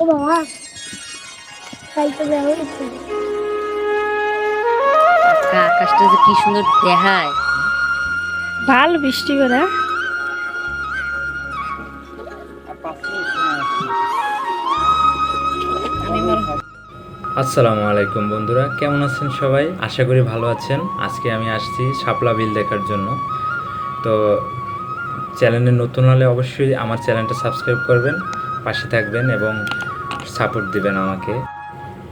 ও বাবা তাই তো হয়েছে আকাশটা যে কি সুন্দর দেখায়? ভালো বৃষ্টি করে আসসালামু আলাইকুম বন্ধুরা কেমন আছেন সবাই? আশা করি ভালো আছেন। আজকে আমি আসছি শাপলা বিল দেখার জন্য। তো চ্যানেলে নতুন হলে অবশ্যই আমার চ্যানেলটা সাবস্ক্রাইব করবেন। পাশে থাকবেন এবং সাপোর্ট দিবেন আমাকে।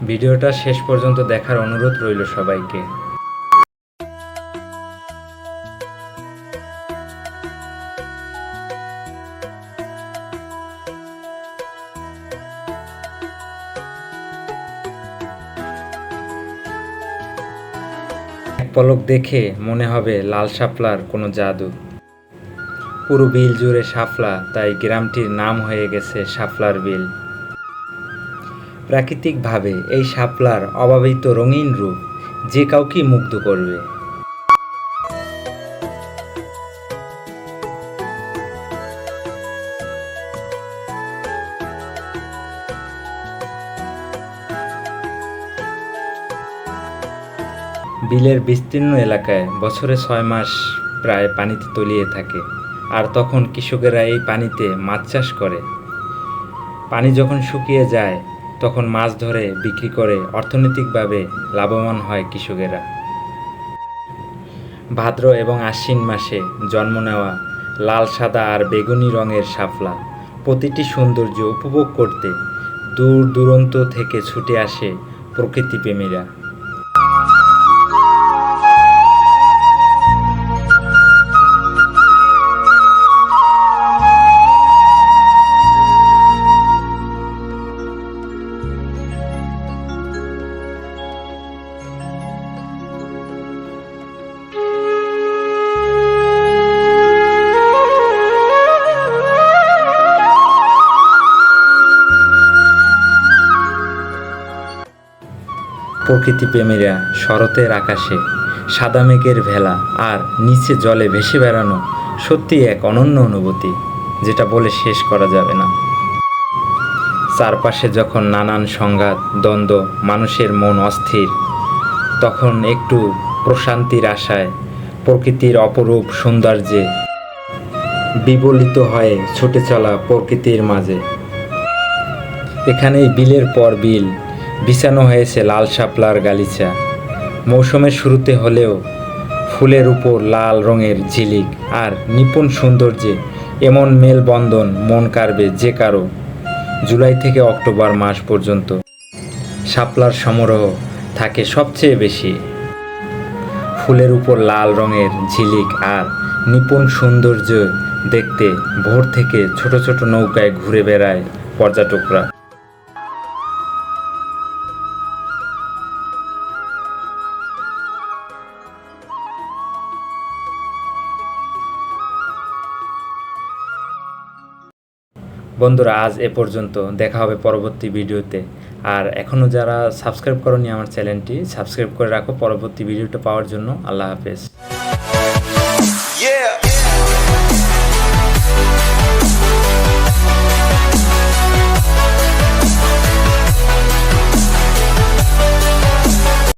ভিডিওটা শেষ পর্যন্ত দেখার অনুরোধ রইল সবাইকে। পলক দেখে মনে হবে লাল শাপলার কোনো জাদু। পুরো বিল জুড়ে শাপলা তাই গ্রামটির নাম হয়ে গেছে শাপলার বিল। প্রাকৃতিকভাবে এই শাপলার অভাবিত রঙিন রূপ যে কাউকে মুগ্ধ করবে। বিলের বিস্তীর্ণ এলাকায় বছরে ছয় মাস প্রায় পানিতে তলিয়ে থাকে। আর তখন কৃষকেরা এই পানিতে মাছ চাষ করে। পানি যখন শুকিয়ে যায়, তখন মাছ ধরে বিক্রি করে। অর্থনৈতিকভাবে লাভবান হয় কৃষকেরা। ভাদ্র এবং আশ্বিন মাসে জন্ম নেওয়া লাল, সাদা আর বেগুনি রঙের শাপলা। প্রতিটি সৌন্দর্য উপভোগ করতে দূর দূরান্ত থেকে ছুটে আসে প্রকৃতিপ্রেমীরা। প্রকৃতিপ্রেমীরা শরতের আকাশে, সাদা মেঘের ভেলা আর নিচে জলে ভেসে বেড়ানো সত্যি এক অনন্য অনুভূতি, যেটা বলে শেষ করা যাবে না। চারপাশে যখন নানান সংঘাত, দ্বন্দ্ব, মানুষের মন অস্থির, তখন একটু প্রশান্তির আশায় প্রকৃতির অপরূপ সৌন্দর্যে বিবলিত হয়ে ছুটে চলা প্রকৃতির মাঝে। এখানেই বিলের পর বিল বিছানো হয়েছে লাল শাপলার গালিচা। মৌসুমের শুরুতে হলেও ফুলের উপর লাল রঙের ঝিলিক আর নিপুণ সৌন্দর্যে এমন মেলবন্ধন মন কাড়বে যে কারও জুলাই থেকে অক্টোবর মাস পর্যন্ত। শাপলার সমারোহ থাকে সবচেয়ে বেশি। ফুলের উপর লাল রঙের ঝিলিক আর নিপুণ সৌন্দর্য দেখতে ভোর থেকে ছোট ছোট নৌকায় ঘুরে বেড়ায় পর্যটকরা। বন্ধুরা, আজ এ পর্যন্ত। দেখা হবে পরবর্তী ভিডিওতে। আর এখনও যারা সাবস্ক্রাইব করনি আমার চ্যানেলটি, সাবস্ক্রাইব করে রাখো পরবর্তী ভিডিওটা পাওয়ার জন্য। আল্লাহ হাফেজ.